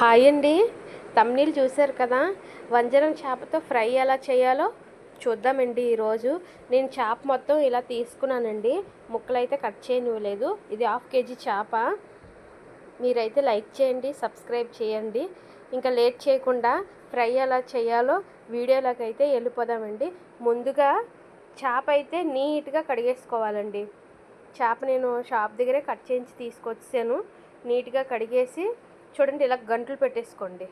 Hi అండి. తమ్నీళ్ళు చూశారు కదా? వంజరం చేపతో ఫ్రై ఎలా చేయాలో చూద్దామండి ఈరోజు. నేను చేప మొత్తం ఇలా తీసుకున్నానండి. ముక్కలు అయితే కట్ చేయనివ్వలేదు. ఇది హాఫ్ కేజీ చేప. మీరైతే లైక్ చేయండి సబ్స్క్రైబ్ చేయండి. ఇంకా లేట్ చేయకుండా ఫ్రై ఎలా చేయాలో వీడియోలోకి అయితే వెళ్ళిపోదామండి. ముందుగా చేప అయితే నీట్గా కడిగేసుకోవాలండి. చేప నేను షాప్ దగ్గరే కట్ చేయించి తీసుకొచ్చాను నీట్గా కడిగేసి చూడండి ఇలా గంటలు పెట్టేసుకోండి.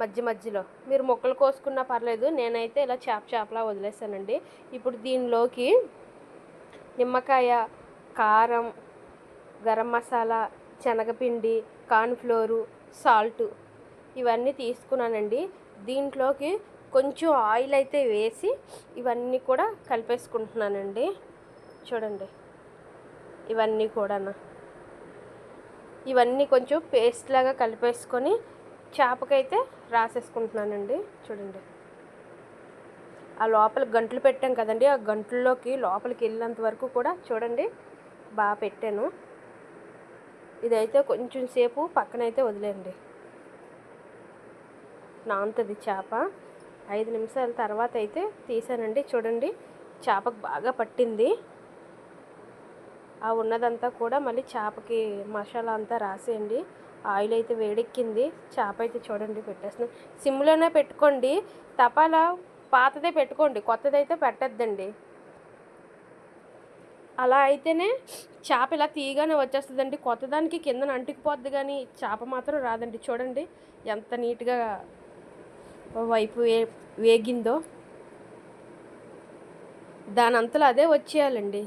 మధ్య మధ్యలో. మీరు మొక్కలు కోసుకున్నా పర్లేదు నేనైతే ఇలా చేప చేపలా వదిలేసానండి. ఇప్పుడు దీనిలోకి నిమ్మకాయ కారం గరం మసాలా శనగపిండి కార్న్ఫ్లోరు సాల్ట్ ఇవన్నీ తీసుకున్నానండి. దీంట్లోకి కొంచెం ఆయిల్ అయితే వేసి ఇవన్నీ కూడా కలిపేసుకుంటున్నానండి. చూడండి. ఇవన్నీ కూడా ఇవన్నీ కొంచెం పేస్ట్ లాగా కలిపేసుకొని చేపకైతే రాసేసుకుంటున్నానండి. చూడండి. ఆ లోపల గంటలు పెట్టాం కదండి. ఆ గంటల్లోకి లోపలికి వెళ్ళినంత వరకు కూడా చూడండి బాగా పెట్టాను. ఇదైతే కొంచెం సేపు పక్కనైతే వదిలేండి నాంతది చేప. ఐదు నిమిషాల తర్వాత అయితే తీసానండి. చూడండి చేపకు బాగా పట్టింది. ఆ ఉన్నదంతా కూడా మళ్ళీ చేపకి మసాలా అంతా రాసేయండి. ఆయిల్ అయితే వేడెక్కింది. చేప అయితే చూడండి పెట్టేస్తున్నాం. సిమ్లోనే పెట్టుకోండి. తపాలా పాతదే పెట్టుకోండి. కొత్తదైతే పెట్టద్దండి. అలా అయితేనే చేప ఇలా తీయగానే వచ్చేస్తుందండి. కొత్తదానికి కిందన అంటుకుపోద్ది కానీ చేప మాత్రం రాదండి. చూడండి ఎంత నీట్గా వైపు వే వేగిందో. దాని అంతలో అదే వచ్చేయాలండి.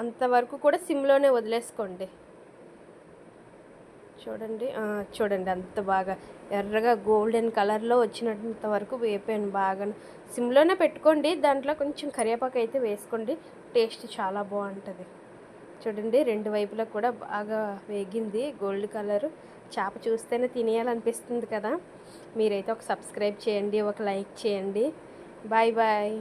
అంతవరకు కూడా సిమ్లోనే వదిలేసుకోండి. చూడండి. చూడండి అంత బాగా ఎర్రగా గోల్డెన్ కలర్లో వచ్చినంత వరకు వేపాను బాగా. సిమ్లోనే పెట్టుకోండి దాంట్లో కొంచెం కరివేపాకు అయితే వేసుకోండి. టేస్ట్ చాలా బాగుంటుంది. చూడండి రెండు వైపులా కూడా బాగా వేగింది గోల్డ్ కలర్. చేప చూస్తేనే తినేయాలనిపిస్తుంది కదా. మీరైతే ఒక సబ్స్క్రైబ్ చేయండి ఒక లైక్ చేయండి. Bye bye.